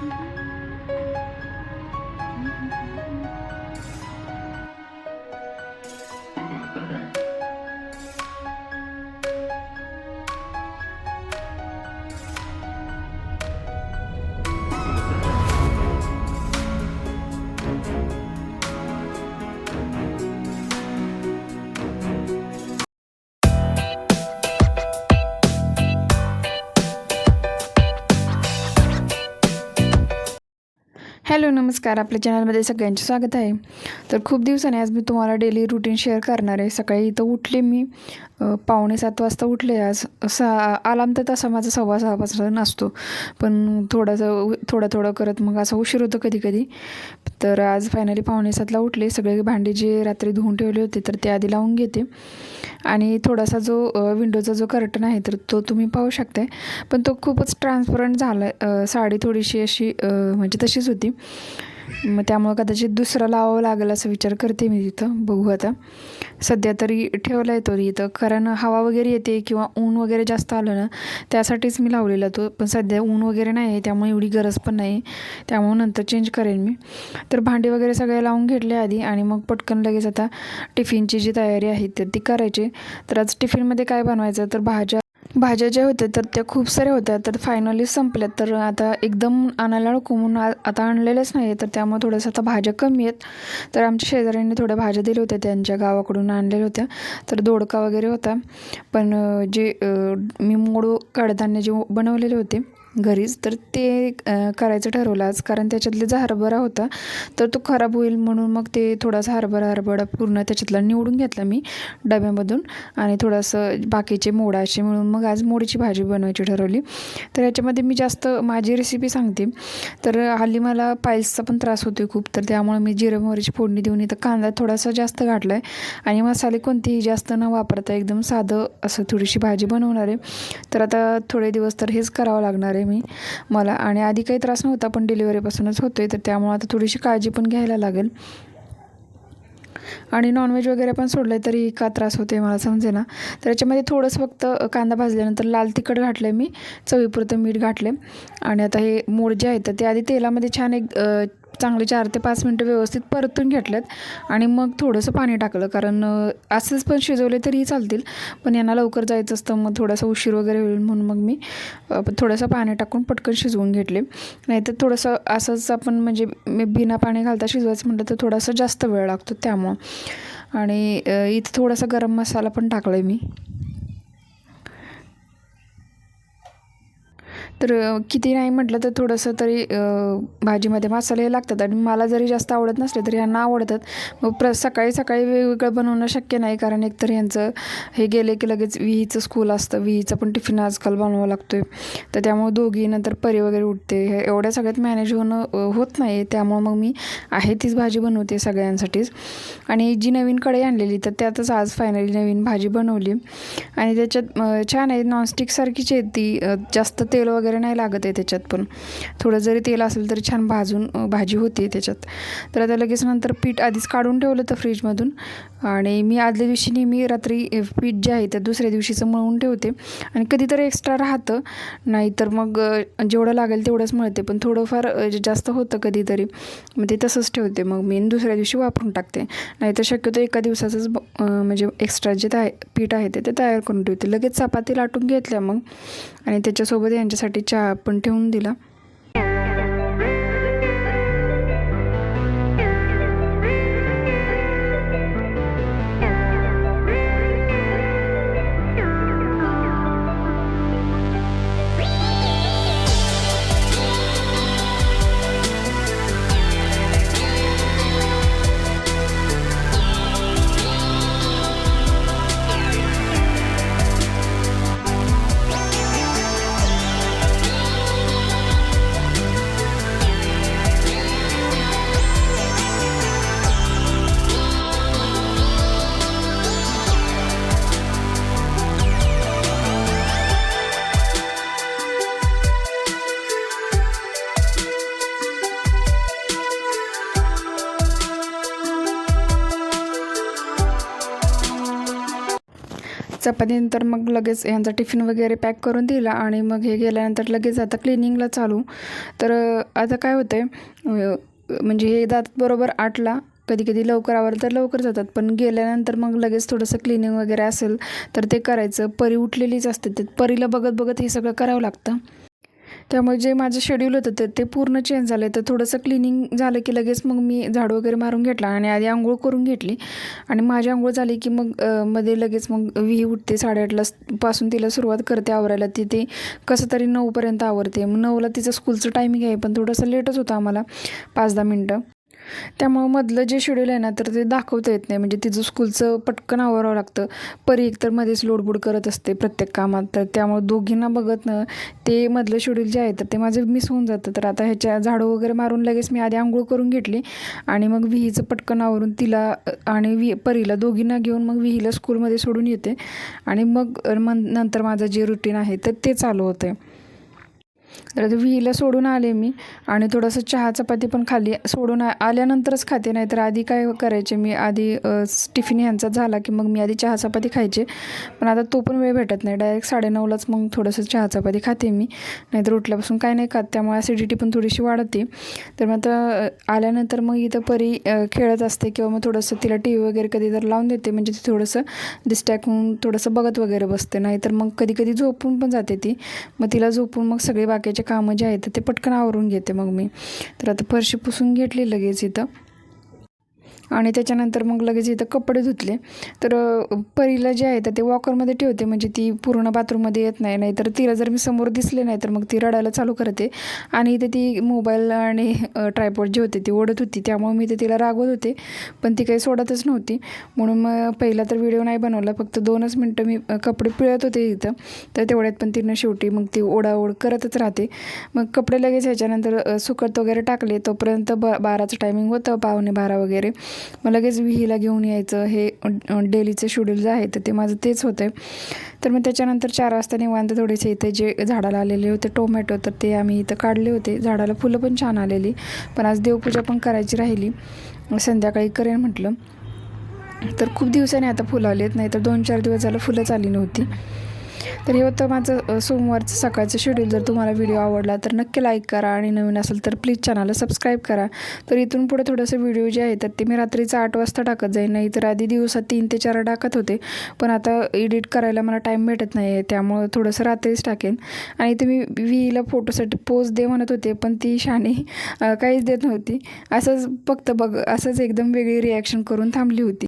Mm-hmm. Hello नमस्कार. आपल्या चॅनलमध्ये सगळ्यांचे स्वागत आहे. तर खूप दिवसांनी आज मी तुम्हाला डेली रुटीन शेअर करणार आहे. सकाळी इथं उठले मी. पावणे सात वाजता उठले. आज सहा आलाम तर तसा माझा सव्वा सहापासून असतो पण थोडासा थोडा थोडा करत मग असं उशीर होतं कधी कधी तर आज फायनली पावणे सातला उठले. सगळे भांडी जे रात्री धुवून ठेवले होते तर ते आधी लावून घेते. आणि थोडासा जो विंडोचा जो कर्टन आहे तर तो तुम्ही पाहू शकताय. पण तो खूपच ट्रान्सपरंट झाला आहे साडी थोडीशी अशी म्हणजे तशीच होती. मग त्यामुळं कदाचित दुसरा लावावं लागेल असं विचार करते मी तिथं बघू आता. सध्या तरी ठेवला आहे तो इथं कारण हवा वगैरे येते किंवा ऊन वगैरे जास्त आलं ना त्यासाठीच मी लावलेला तो. पण सध्या ऊन वगैरे नाही आहे त्यामुळे एवढी गरज पण नाही. त्यामुळे नंतर चेंज करेन मी. तर भांडे वगैरे सगळे लावून घेतले आधी आणि मग पटकन लगेच आता टिफिनची जी तयारी आहे तर ती करायची. तर आज टिफिनमध्ये काय बनवायचं? तर भाज्या भाज्या ज्या होत्या तर त्या खूप साऱ्या होत्या. तर फायनली संपल्या तर आता एकदम आणायला नको म्हणून आ- आता आणलेल्याच नाही तर त्यामुळे थोडंसं आता भाज्या कमी आहेत. तर आमच्या शेजाऱ्यांनी थोड्या भाज्या दिल्या होत्या त्यांच्या गावाकडून आणलेल्या होत्या. तर दोडका वगैरे होता. पण जे मी मोड कडधान्य जे बनवलेले होते घरीच तर ते करायचं ठरवलं आज. कारण त्याच्यातले जो हरभरा होता तर तो खराब होईल म्हणून मग ते थोडासा हरभरा हरभरा पूर्ण त्याच्यातला निवडून घेतला मी डब्यामधून. आणि थोडंसं बाकीचे मोडाचे असे मिळून मग आज मोडीची भाजी बनवायची ठरवली. तर याच्यामध्ये मी जास्त माझी रेसिपी सांगते. तर हल्ली मला पायल्सचा पण त्रास होतो खूप तर त्यामुळे मी जिरं मोहरीची फोडणी देऊन इथं कांदा थोडासा जास्त घातला आहे आणि मसाले कोणतेही जास्त न वापरता एकदम साधं असं थोडीशी भाजी बनवणार आहे. तर आता थोडे दिवस तर हेच करावं लागणार आहे. मी मला आणि आधी काही त्रास नव्हता पण डिलिव्हरीपासूनच आहे तर त्यामुळं आता थोडीशी काळजी पण घ्यायला लागेल. आणि नॉनव्हेज वगैरे पण सोडलं आहे तरी का त्रास होते मला समजे ना. तर याच्यामध्ये थोडंसं फक्त कांदा भाजल्यानंतर लाल तिखट घातलं आहे मी चवीपुरतं मीठ घातले आणि आता हे मोड जे आहेत तर ते आधी तेलामध्ये छान एक चांगले चार ते पाच मिनटं व्यवस्थित परतून घेतल्यात आणि मग थोडंसं पाणी टाकलं. कारण असंच पण शिजवले तरीही चालतील पण यांना लवकर जायचं असतं मग थोडासा उशीर वगैरे होईल म्हणून मग मी थोडंसं पाणी टाकून पटकन शिजवून घेतले. नाहीतर थोडंसं असंच आपण म्हणजे मी बिना पाणी घालता शिजवायचं म्हटलं तर थोडासा जास्त वेळ लागतो त्यामुळं. आणि इथं थोडासा गरम मसाला पण टाकला आहे मी. तर किती नाही म्हटलं तर थोडंसं तरी भाजीमध्ये मसाले हे लागतात आणि मला जरी जास्त आवडत नसले तरी यांना आवडतात. मग प्र सकाळी सकाळी वेगवेगळं बनवणं शक्य नाही कारण एकतर यांचं हे गेले की लगेच विहीचं स्कूल असतं. विहीचं पण टिफिन आजकाल बनवावं लागतो आहे तर त्यामुळे दोघी नंतर परी वगैरे उठते. हे एवढ्या सगळ्यात मॅनेज होणं होत नाही त्यामुळं मग मी आहे तीच भाजी बनवते सगळ्यांसाठीच. आणि जी नवीन कढई आणलेली तर त्यातच आज फायनली नवीन भाजी बनवली. आणि त्याच्यात छान आहे. नॉनस्टिकसारखीच आहे ती. जास्त तेल वगैरे वगैरे नाही लागत आहे त्याच्यात पण. थोडं जरी तेल असेल तरी छान भाजून भाजी होते त्याच्यात. तर आता लगेच नंतर पीठ आधीच काढून ठेवलं तर फ्रीजमधून आणि मी आदल्या दिवशी नेहमी रात्री पीठ जे आहे ते दुसऱ्या दिवशीचं मळून ठेवते. आणि कधीतरी एक्स्ट्रा राहतं. नाहीतर मग जेवढं लागेल तेवढंच मळते. पण थोडंफार जास्त होतं कधीतरी मग ते तसंच ठेवते. मग मी दुसऱ्या दिवशी वापरून टाकते. नाहीतर शक्यतो एका दिवसाचंच म्हणजे एक्स्ट्रा जे तया पीठ आहे ते ते तयार करून ठेवते. लगेच चपाती लाटून घेतल्या मग. आणि त्याच्यासोबत यांच्यासाठी चहा पण ठेवून दिला. चपातीनंतर मग लगेच यांचा टिफिन वगैरे पॅक करून दिला आणि मग हे गेल्यानंतर लगेच आता क्लिनिंगला चालू. तर आता काय होतं आहे म्हणजे हे जातात बरोबर आठला कधी कधी लवकर आवडलं तर लवकर जातात पण गेल्यानंतर मग लगेच थोडंसं क्लिनिंग वगैरे असेल तर ते करायचं. परी उठलेलीच असते ते परीला बघत बघत हे सगळं करावं लागतं. त्यामुळे जे माझं शेड्यूल होतं ते ते पूर्ण चेंज झालं तर थोडंसं क्लिनिंग झालं की लगेच मग मी झाडू वगैरे मारून घेतला आणि आधी आंघोळ करून घेतली. आणि माझी आंघोळ झाली की मग मध्ये लगेच मग विही उठते साडेआठला पासून तिला सुरुवात करते आवरायला. ती ते कसं तरी नऊपर्यंत आवरते. मग नऊला तिचं स्कूलचं टायमिंग आहे पण थोडंसं लेटच होतं आम्हाला. पाच दहा मिनटं. त्यामुळं मधलं जे शेड्यूल आहे ना तर ते दाखवता येत नाही. म्हणजे तिचं स्कूलचं पटकन आवरावं लागतं. परी एकतर मध्येच लोडबुड करत असते प्रत्येक कामात. तर त्यामुळं दोघींना बघत ना ते मधलं शेड्यूल जे आहे तर ते माझं मिस होऊन जातं. तर आता ह्याच्या झाडू वगैरे मारून लगेच मी आधी आंघोळ करून घेतली आणि मग विहीचं पटकन आवरून तिला आणि वि परीला दोघींना घेऊन मग विहीला स्कूलमध्ये सोडून येते. आणि मग मन नंतर माझं जे रुटीन आहे तर ते चालू होतं तर आता विहीला सोडून आले मी आणि थोडंसं चहा चपाती पण खाली सोडून आ- आल्यानंतरच खाते नाही तर आधी काय करायचे? मी आधी टिफिन ह्यांचा झाला की मग मी आधी चहा चपाती खायचे. पण आता तो पण वेळ भेटत नाही. डायरेक्ट साडेनऊलाच मग थोडंसं चहा चपाती खाते मी. नाहीतर उठल्यापासून काय नाही खात. त्यामुळे ॲसिडिटी पण थोडीशी वाढते. तर मग आता आल्यानंतर मग इथं परी खेळत असते किंवा मग थोडंसं तिला टी व्ही वगैरे कधी तर लावून देते. म्हणजे ती थोडंसं डिस्ट्रॅक्ट होऊन थोडंसं बघत वगैरे बसते. नाहीतर मग कधी कधी झोपून पण जाते ती. मग तिला झोपून मग सगळी बाकीचे कामं जे आहेत ते पटकन आवरून घेते मग मी. तर आता फरशी पुसून घेतली लगेच इथं. आणि त्याच्यानंतर मग लगेच इथं कपडे धुतले. तर परीला जे आहे तर ते वॉकरमध्ये ठेवते. म्हणजे ती पूर्ण बाथरूममध्ये येत नाही. नाहीतर तिला जर मी समोर दिसले नाही तर मग ती रडायला चालू करते. आणि इथे ती मोबाईल आणि ट्रायपॉड जे होते ती ओढत होती. त्यामुळे मी ते तिला रागवत होते. पण ती काही सोडतच नव्हती. म्हणून मग पहिला तर व्हिडिओ नाही बनवला. फक्त दोनच मिनटं मी कपडे पिळत होते इथं. तर तेवढ्यात पण तिनं शेवटी मग ती ओढाओढ करतच राहते. मग कपडे लगेच ह्याच्यानंतर सुकत वगैरे टाकले. तोपर्यंत ब बाराचं टायमिंग होतं. पावणे बारा वगैरे. मग लगेच विहीला घेऊन यायचं हे डेलीचे शेड्यूल जे आहे तर ते माझं तेच होतं तर मग त्याच्यानंतर चार वाजता निवांत थोडेसे इथे जे झाडाला आलेले होते टोमॅटो तर ते आम्ही इथं काढले होते. झाडाला फुलं पण छान आलेली. पण आज देवपूजा पण करायची राहिली. संध्याकाळी करेन म्हटलं. तर खूप दिवसांनी आता फुलं आली आहेत नाही तर दोन चार दिवस झालं फुलंच आली नव्हती. तर हे होतं माझं सोमवारचं सकाळचं शेड्यूल जर तुम्हाला व्हिडिओ आवडला तर नक्की लाईक करा आणि नवीन असेल तर प्लीज चॅनलला सबस्क्राईब करा. तर इथून पुढे थोडंसं व्हिडिओ जे आहेत तर ते मी रात्रीचं आठ वाजता टाकत जाईन नाही तर आधी दिवसात तीन ते चार टाकत होते. पण आता एडिट करायला मला टाईम भेटत नाही आहे त्यामुळं थोडंसं रात्रीच टाकेन. आणि ते मी व्हीला फोटोसाठी पोज दे म्हणत होते पण ती शाणी काहीच देत नव्हती. असंच फक्त बघ असंच एकदम वेगळी रिॲक्शन करून थांबली होती.